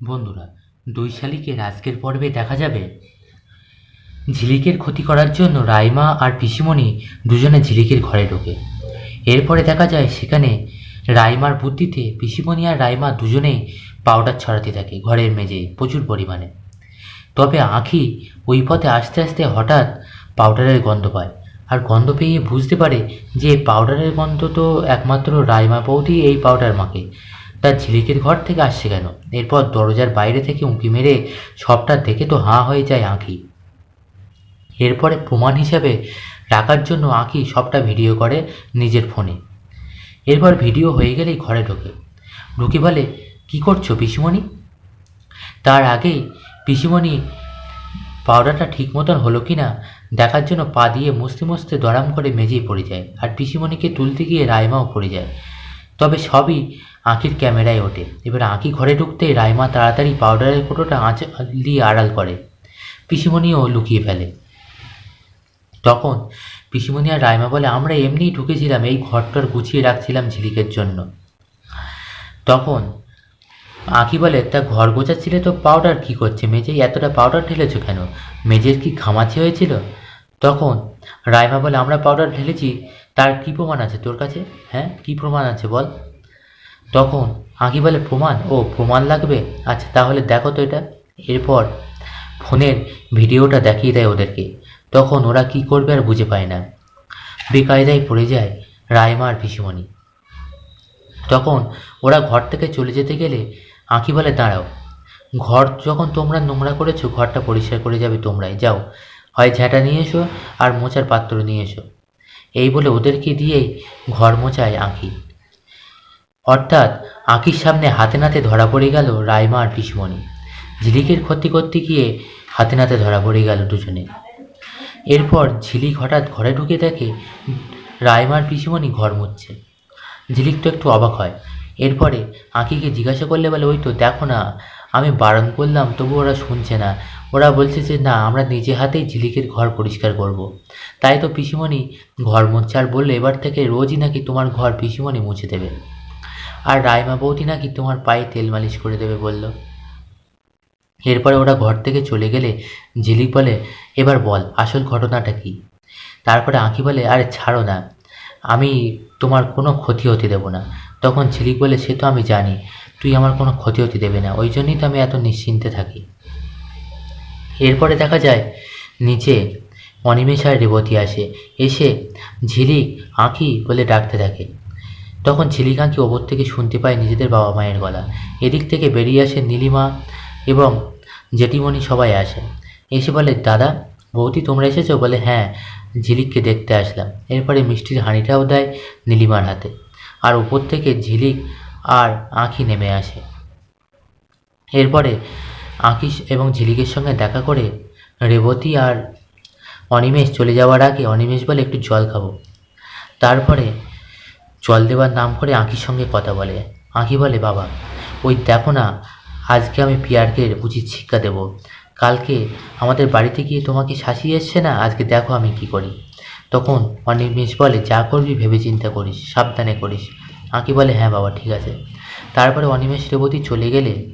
বন্ধুরা, দুই শালিকের আজকের পর্বে দেখা যাবে। ঝিলিকের ক্ষতি করার জন্য রাইমা আর পিসিমণি দুজনে ঝিলিকের ঘরে ঢোকে। এরপরে দেখা যায় সেখানে রাইমার বুদ্ধিতে পিসিমণি আর রাইমা দুজনেই পাউডার ছড়াতে থাকে ঘরের মেঝে প্রচুর পরিমাণে। তবে আঁখি ওই পথে আস্তে আস্তে হঠাৎ পাউডারের গন্ধ পায় আর গন্ধ পেয়ে বুঝতে পারে যে পাউডারের গন্ধ তো একমাত্র রাইমা বৌদি এই পাউডার মাকে তার ঝিলিকের ঘর থেকে আসছে কেন? এরপর দরজার বাইরে থেকে উঁকি মেরে সবটা দেখে তো হাঁ হয়ে যায় আঁকি। এরপরে প্রমাণ হিসাবে রাখার জন্য আঁকি সবটা ভিডিও করে নিজের ফোনে। এরপর ভিডিও হয়ে গেলেই ঘরে ঢোকে। ঢুকে বলে, কি করছ পিসিমণি? তার আগেই পিসিমণি, পাউডারটা ঠিক মতন হলো কি না দেখার জন্য পা দিয়ে মুছতে মুছতে দরাম করে মেঝেই পড়ে যায়। আর পিসিমণিকে তুলতে গিয়ে রায়মাও পড়ে যায়। তবে সবই আঁকির ক্যামেরায় ওঠে। এবার আঁকি ঘরে ঢুকতেই রাইমা তাড়াতাড়ি পাউডারের কোটোটা আঁচ দিয়ে আড়াল করে। পিসিমণিও লুকিয়ে ফেলে। তখন পিসিমণি আর রাইমা বলে, আমরা এমনিই ঢুকেছিলাম, এই ঘরটর গুছিয়ে রাখছিলাম ঝিলিকের জন্য। তখন আঁকি বলে, তা ঘর গোছাচ্ছিলে তো পাউডার কি করছে? মেঝেই এতটা পাউডার ঢেলেছো কেন? মেঝের কি ঘামাচি হয়েছিল? তখন রাইমা বলে, আমরা পাউডার ঢেলেছি, তার কি প্রমাণ আছে তোর কাছে? হ্যাঁ কি প্রমাণ আছে বল? তখন আঁকি বলে, প্রমাণ? ও, প্রমাণ লাগবে? আচ্ছা তাহলে দেখো তো এটা। এরপর ফোনের ভিডিওটা দেখিয়ে দেয় ওদেরকে। তখন ওরা কি করবে আর বুঝে পায় না। বেকায়দায় পড়ে যায় রাইমা আর পিসিমণি। তখন ওরা ঘর থেকে চলে যেতে গেলে আঁকি বলে, দাঁড়াও, ঘর যখন তোমরা নোংরা করেছ, ঘরটা পরিষ্কার করে যাবে তোমরাই। যাও, হয় ঝ্যাঁটা নিয়ে এসো আর মোচার পাত্র নিয়ে এসো। এই বলে ওদেরকে দিয়েই ঘর মোচায় আঁকি। অর্থাৎ আঁকির সামনে হাতে নাতে ধরা পড়ে গেল রাইমা আর পিসমণি। ঝিলিকের ক্ষতি করতে গিয়ে হাতে নাতে ধরা পড়ে গেল দুজনে। এরপর ঝিলিক হঠাৎ ঘরে ঢুকে দেখে রাইমার পিসিমণি ঘর মুচ্ছে ঝিলিক তো একটু অবাক হয়। এরপরে আঁকিকে জিজ্ঞাসা করলে বলে, ওই তো দেখো না, আমি বারণ করলাম, তবু ওরা শুনছে না। ওরা বলছে যে, না, আমরা নিজে হাতেই ঝিলিকের ঘর পরিষ্কার করব। তাই তো পিসিমণি ঘর মুচ্ছে আর বলল, এবার থেকে রোজই নাকি তোমার ঘর পিসিমণি মুছে দেবে। আর রাইমা বৌদি নাকি তোমার পায়ে তেল মালিশ করে দেবে বলল। এরপরে ওরা ঘর থেকে চলে গেলে ঝিলিক বলে, এবার বল, আসল ঘটনাটা কি? তারপরে আঁকি বলে, আরে ছাড়ো না, আমি তোমার কোনো ক্ষতি হতে দেবো না। তখন ঝিলিক বলে, সে তো আমি জানি, তুই আমার কোনো ক্ষতি হতে দেবে না, ওই জন্যই তো আমি এত নিশ্চিন্তে থাকি। এরপরে দেখা যায়, নিচে অনিমেষ আর রেবতী আসে, এসে ঝিলিক আঁকি বলে ডাকতে থাকে। তখন ঝিলিক আঁকি ওপর থেকে শুনতে পায় নিজেদের বাবা মায়ের গলা। এদিক থেকে বেরিয়ে আসে নীলিমা এবং জেঠিমণি সবাই আসে। এসে বলে, দাদা, বৌদি, তোমরা এসেছ? বলে হ্যাঁ ঝিলিককে দেখতে আসলাম। এরপরে মিষ্টির হাঁড়িটাও দেয় নীলিমার হাতে। আর উপর থেকে ঝিলিক আর আঁখি নেমে আসে। এরপরে আঁকি এবং ঝিলিকের সঙ্গে দেখা করে রেবতী আর অনিমেষ চলে যাওয়ার আগে অনিমেষ বলে, একটু জল খাব। তারপরে জল দেওয়ার নাম করে আঁকির সঙ্গে কথা বলে। আঁকি বলে, বাবা, ওই দেখো না, আজকে আমি পিয়ারকে উচিত শিক্ষা দেব। কালকে আমাদের বাড়িতে গিয়ে তোমাকে শাসিয়ে এসছে না? আজকে দেখো আমি কি করি। তখন অনিমেষ বলে, যা করবি ভেবে চিন্তা করিস, সাবধানে করিস। আঁকি বলে হ্যাঁ বাবা, ঠিক আছে। তারপরে অনিমেষ রেবতী চলে গেলে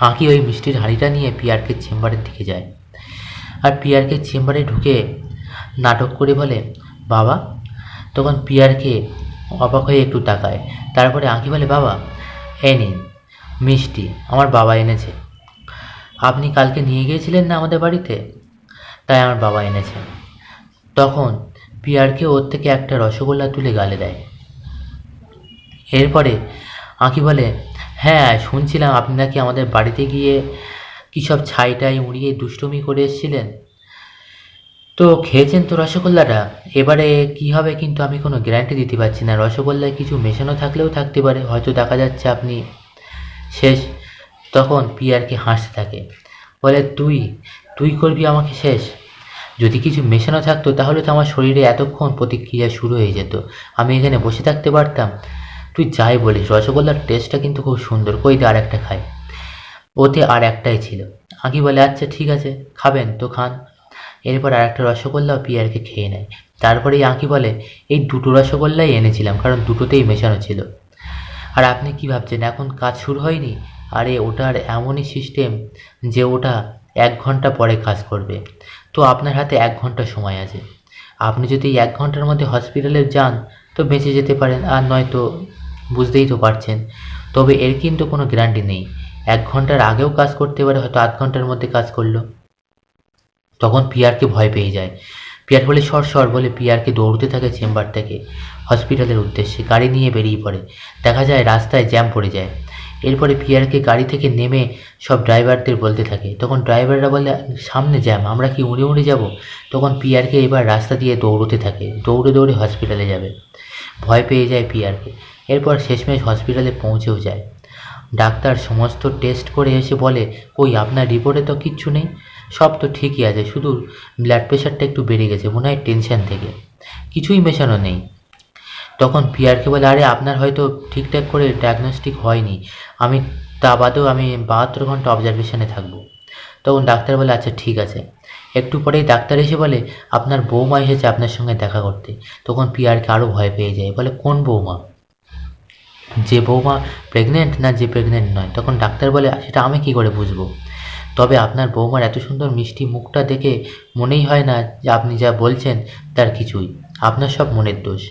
আঁকি ওই মিষ্টির হাঁড়িটা নিয়ে পিয়ারকে চেম্বারের দিকে যায়। আর পিয়ারকে চেম্বারে ঢুকে নাটক করে বলে, বাবা তখন পিয়ারকে অবাক হয়ে একটু তাকায়। তারপরে আঁকি বলে, বাবা এ নিন, মিষ্টি, আমার বাবা এনেছে। আপনি কালকে নিয়ে গিয়েছিলেন না আমাদের বাড়িতে? তাই আমার বাবা এনেছে। তখন পিয়ারকে ওর থেকে একটা রসগোল্লা তুলে গালে দেয়। এরপরে আঁকি বলে হ্যাঁ শুনছিলাম আপনি নাকি আমাদের বাড়িতে গিয়ে কী সব ছাইটাই উড়িয়ে দুষ্টুমি করে এসেছিলেন? তো খেয়েছেন তো রসগোল্লাটা? এবারে কি হবে কিন্তু আমি কোনো গ্যারান্টি দিতে পারছি না। রসগোল্লায় কিছু মেশানো থাকলেও থাকতে পারে। হয়তো দেখা যাচ্ছে আপনি শেষ, তখন পিয়ারকে হাসতে থাকে। বলে, তুই তুই করবি আমাকে শেষ? যদি কিছু মেশানো থাকতো তাহলে তো আমার শরীরে এতক্ষণ প্রতিক্রিয়া শুরু হয়ে যেত। আমি এখানে বসে থাকতে পারতাম। তুই যাই বলিস, রসগোল্লার টেস্টটা কিন্তু খুব সুন্দর। কই আর একটা খাই। ওতে আর একটাই ছিল। আঁকি বলে আচ্ছা ঠিক আছে, খাবেন, তো খান। এরপর আর একটা রসগোল্লাও পিয়ারকে খেয়ে নেয়। তারপরেই আঁকি বলে, এই দুটো রসগোল্লাই এনেছিলাম, কারণ দুটোতেই মেশানো ছিল। আর আপনি কি ভাবছেন, এখন কাজ শুরু হয়নি? আরে ওটার এমনই সিস্টেম যে ওটা এক ঘণ্টা পরে কাজ করবে। তো আপনার হাতে এক ঘণ্টা সময় আছে। আপনি যদি এক ঘণ্টার মধ্যে হসপিটালে যান, তো বেঁচে যেতে পারেন, আর নয়তো বুঝতেই তো পারছেন। তবে এর কিন্তু কোনো গ্যারান্টি নেই। এক ঘণ্টার আগেও কাজ করতে পারে, হয়তো আধ ঘণ্টার মধ্যে কাজ করল। তখন পিয়ারকে ভয় পেয়ে যায়। পিয়ার বলে সর সর বলে পিয়ারকে দৌড়তে থাকে চেম্বার থেকে। হসপিটালের উদ্দেশ্যে গাড়ি নিয়ে বেরিয়ে পড়ে। দেখা যায় রাস্তায় জ্যাম পড়ে যায়। এরপরে পিয়ারকে গাড়ি থেকে নেমে সব ড্রাইভারদের বলতে থাকে, তখন ড্রাইভাররা বলে, সামনে জ্যাম, আমরা কি উড়ে উড়ে যাব তখন পিয়ারকে এবার রাস্তা দিয়ে দৌড়তে থাকে, দৌড়ে দৌড়ে হসপিটালে যাবে। ভয় পেয়ে যায় পিয়ারকে। এরপর শেষমেশ হসপিটালে পৌঁছেও যায়। ডাক্তার সমস্ত টেস্ট করে এসে বলে, কই, আপনার রিপোর্টে তো কিচ্ছু নেই? সব তো ঠিকই আছে, শুধু ব্লাড প্রেশারটা একটু বেড়ে গেছে, মনে হয় টেনশন থেকে। কিছুই মেশানো নেই। তখন পিয়ারকে বলে, আরে, আপনার হয়তো ঠিকঠাক করে ডায়াগনস্টিক হয়নি। আমি তা বাদেও আমি বাহাত্তর ঘণ্টা অবজারভেশনে থাকব। তখন ডাক্তার বলে আচ্ছা ঠিক আছে। একটু পরেই ডাক্তার এসে বলে, আপনার বৌমা এসেছে আপনার সঙ্গে দেখা করতে। তখন পিয়ারকে আরও ভয় পেয়ে যায়, বলে, কোন বৌমা? যে বৌমা প্রেগনেন্ট না যে প্রেগনেন্ট নয়? তখন ডাক্তার বলে, সেটা আমি কি করে বুঝব? তবে আপনার বৌমার এত সুন্দর মিষ্টি মুখটা দেখে মনেই হয় না যে আপনি যা বলছেন তার কিছুই। আপনার সব মনের দোষ।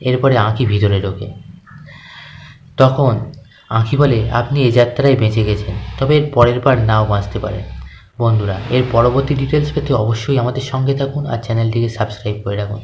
এরপরে আঁকি ভিতরে ঢোকে। তখন আঁকি বলে, আপনি এ যাত্রায় বেঁচে গেছেন, তবে এর পরের বার নাও বাঁচতে পারেন। বন্ধুরা, এর পরবর্তী ডিটেলস পেতে অবশ্যই আমাদের সঙ্গে থাকুন আর চ্যানেলটিকে সাবস্ক্রাইব করে রাখুন।